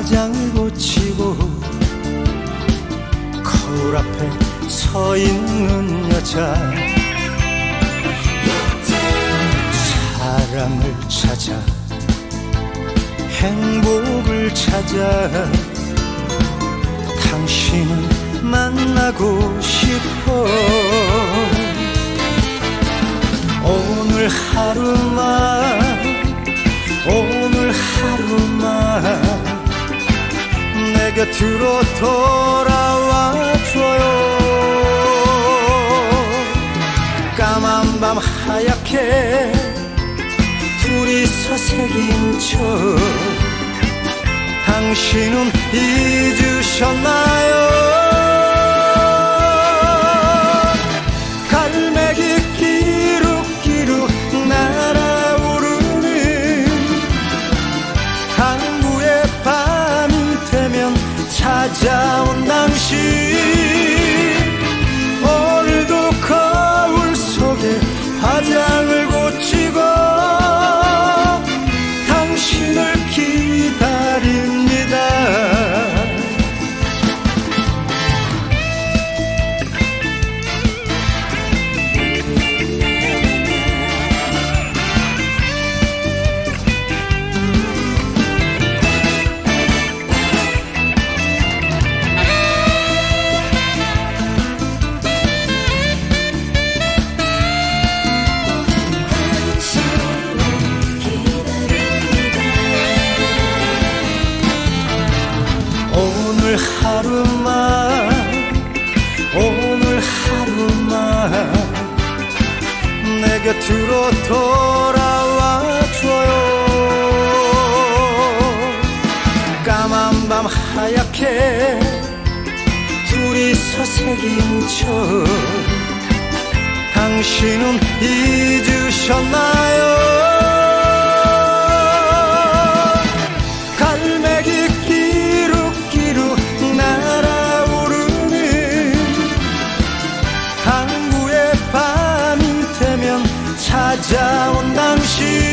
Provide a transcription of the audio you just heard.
화장을 고치고 거울 앞에 서 있는 여자. 사랑을 찾아 행복을 찾아 당신을 만나고 싶어. 오늘 하루만 오늘 하루만 내 곁으로 돌아와줘요. 까만 밤 하얗게 둘이서 새긴 척 당신은 잊으셨나요 찾아온 당신. 오늘도 거울 속에 화장을 오늘 하루만 오늘 하루만 내 곁으로 돌아와줘요. 까만 밤 하얗게 둘이서 새긴 척 당신은 잊으셨나요 찾아온 당신.